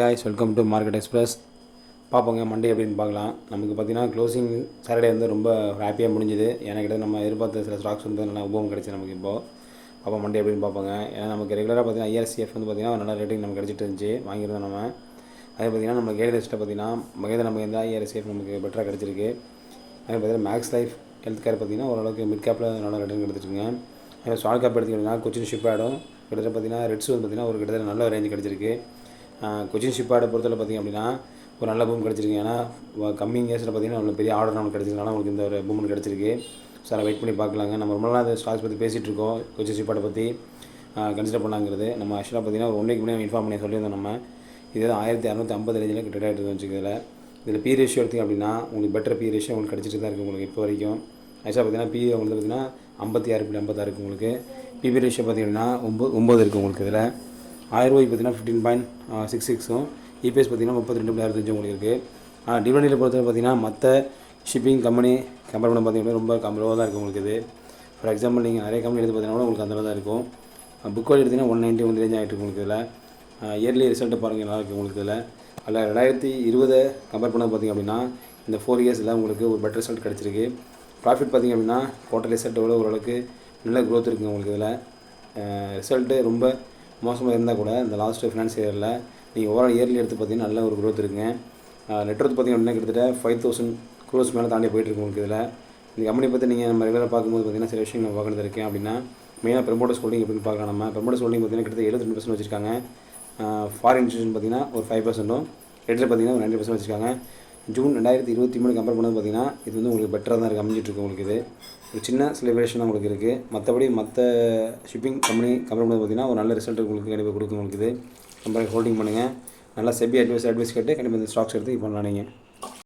Hi welcome to market express பார்ப்போங்க Monday அப்படின்னு பார்க்கலாம். நமக்கு பார்த்தீங்கன்னா க்ளோசிங் சாட்டர்டே வந்து ரொம்ப ஹாப்பியாக முடிஞ்சுது. எனக்கு நம்ம எதிர்பார்த்த சில ஸ்டாக்ஸ் வந்து நல்லா உபயோகம் கிடச்சி நமக்கு இப்போது பார்ப்போம் மண்டே அப்படின்னு பார்ப்போங்க. ஏன்னா நமக்கு ரெகுலராக பார்த்தீங்கன்னா ஐஆர்சிஎஃப் வந்து பார்த்தீங்கன்னா நல்ல ரேட்டிங் நமக்கு கிடச்சிட்டு இருந்துச்சு. வாங்கியிருந்தோம் நம்ம. அதே பார்த்தீங்கன்னா நம்ம கேட் லிஸ்ட்டில் பார்த்தீங்கன்னா மகேந்திர நமக்கு எந்த ஐஆர்சிஎஃப் நமக்கு பெட்டராக கிடச்சிருக்கு. அதே பார்த்தீங்கன்னா மேக்ஸ் லைஃப் ஹெல்த் கேர் பார்த்தீங்கன்னா ஓரளவுக்கு மிட் கேப்பில் நல்ல ரேட்டிங் எடுத்துருக்குங்க அதே ஸ்மால் கேப் எடுத்துக்கிட்டிங்கன்னா கொச்சின் ஷிப் ஆகிடும் கிட்டத்தட்ட பார்த்தீங்கன்னா ரெட்ஸ் வந்து பார்த்தீங்கன்னா ஒரு கிட்டத்தட்ட நல்ல ரேஞ்ச் கிடச்சிருக்கு. கொச்சின் ஷிப்பாடை பொறுத்தவரை பார்த்திங்க அப்படின்னா ஒரு நல்ல பூம் கிடச்சிருக்கு. ஏன்னா கம்மிங் இயர்ஸில் பார்த்தீங்கன்னா ஒரு பெரிய ஆர்டர் நம்மளுக்கு கிடச்சிருக்கனால உங்களுக்கு இந்த ஒரு பூமன் கிடச்சிருக்கு. சார் வெயிட் பண்ணி பார்க்கலாங்க. நம்ம ரொம்ப நாள் அந்த ஸ்டாக்ஸ் பற்றி பேசிகிட்டு இருக்கோம். கொச்சின் ஷிப்பாடை பற்றி கன்சிடர் பண்ணாங்கிறது நம்ம ஆக்சுவலாக பார்த்தீங்கன்னா ஒரு ஒன் வீக் முன்னாடி இன்ஃபார்ம் பண்ணி சொல்லியிருந்தோம் நம்ம. இது ஆயிரத்தி அறநூற்றி ஐம்பது ரேஞ்சில் கிட்ட ஆகிட்டு வச்சுக்கிறதுல இதில் பி ரேஷியோ எடுத்திங்க அப்படின்னா உங்களுக்கு பெட்டர் பி ரேஷியோ உங்களுக்கு கிடச்சிட்டு தான் இருக்குது உங்களுக்கு இப்போ வரைக்கும். ஆக்சுவலாக பார்த்தீங்கன்னா பி உங்களுக்கு பார்த்தீங்கன்னா ஐம்பத்தி ஆறு புள்ளி ஐம்பத்தாறு இருக்குது உங்களுக்கு. பிபி ரேஷியோ பார்த்தீங்கன்னா ஒம்பது ஒம்பது இருக்குது உங்களுக்கு இதில். ஆயிரம் பார்த்தீங்கன்னா ஃபிஃப்டீன் பாயிண்ட் சிக்ஸ் சிக்ஸும் இபிஎஸ் பார்த்தீங்கன்னா முப்பத்தி ரெண்டு புள்ளி அறுபத்தஞ்சு உங்களுக்கு இருக்குது ஆனால் டிவிடெண்டில் பொறுத்தவரை பார்த்தீங்கன்னா மற்ற ஷிப்பிங் கம்பெனி கம்பேர் பண்ண பார்த்தீங்கன்னா ரொம்ப கம்மியாக தான் இருக்குது உங்களுக்கு இது. ஃபார் எக்ஸாம்பிள் நீங்கள் நிறைய கம்பெனி எடுத்து பார்த்தீங்கன்னா கூட உங்களுக்கு அந்த தான் இருக்கும். புக் வேல்யூ எடுத்திங்கன்னா ஒன் நைன்ட்டி ஒன் ரேஞ்ச் ஆகிட்டு உங்களுக்கு இதில். இயர்லி ரிசல்ட்டு பாருங்கள் நல்லா இருக்குது உங்களுக்கு இதில். அதில் ரெண்டாயிரத்தி இருபதை கம்பேர் பண்ண பார்த்தீங்க அப்படின்னா இந்த ஃபோர் இயர்ஸில் உங்களுக்கு ஒரு பெட்டர் ரிசல்ட் கிடச்சிருக்கு. ப்ராஃபிட் பார்த்திங்க அப்படின்னா குவார்டர் ரிசல்ட்டோட ஓரளவுக்கு நல்ல க்ரோத் இருக்குங்க உங்களுக்கு இதில். ரிசல்ட்டு ரொம்ப மோசமாக இருந்தால் கூட இந்த லாஸ்ட்டு ஃபினான்ஸ் இயரில் நீங்கள் ஓவரால் இயர்லி எடுத்து பார்த்தீங்கன்னா நல்ல ஒரு க்ரோத் இருக்குங்க நெட்ஒர்க் பார்த்தீங்க அப்படின்னா கிட்டத்தட்ட ஃபைவ் தௌசண்ட் க்ரோஸ் மேலே தாண்டி போயிட்டுருக்கு உங்களுக்கு இதில். இந்த கம்பெனி பற்றி நீங்கள் நம்ம ரெகுலராக பார்க்கும்போது பார்த்தீங்கன்னா சில விஷயம் நம்ம பார்க்குறது இருக்கேன் அப்படின்னா மெயினாக ப்ரமோட்டர்ஸ் ஹோல்டிங் எப்படின்னு பார்க்கலாம் நம்ம. ப்ரமோட்டர்ஸ் ஹோல்டிங் பார்த்தீங்கன்னா கிட்டத்தட்ட எழுபத்தி ரெண்டு பர்சன்ட் வச்சிருக்காங்க. ஃபாரின் இன்ஸ்டியூஷன் பார்த்தீங்கன்னா ஒரு ஃபைவ் பர்சன்ட்டும் எட்டில் பார்த்தீங்கன்னா ஒரு நைன்டி பர்சன்ட் வச்சிருக்காங்க. ஜூன் ரெண்டாயிரத்தி இருபத்தி மூணு கம்பேர் பண்ணது பார்த்தீங்கன்னா இது வந்து உங்களுக்கு பெட்டராக தான் இருக்குது அமைஞ்சிட்ருக்கு உங்களுக்கு இது. ஒரு சின்ன செலிப்ரேஷன் தான் உங்களுக்கு இருக்குது மற்றபடி மற்ற ஷிப்பிங் கம்பெனி கம்பேர் பண்ணது பார்த்தீங்கன்னா ஒரு நல்ல ரிசல்ட் உங்களுக்கு கண்டிப்பாக கொடுக்கும் உங்களுக்கு இது. கம்பெனி ஹோல்டிங் பண்ணுங்கள் நல்லா செபி அட்வைஸ் அட்வைஸ் கேட்டு கண்டிப்பாக இந்த ஸ்டாக்ஸ் எடுத்து பண்ணலாம் நீங்கள்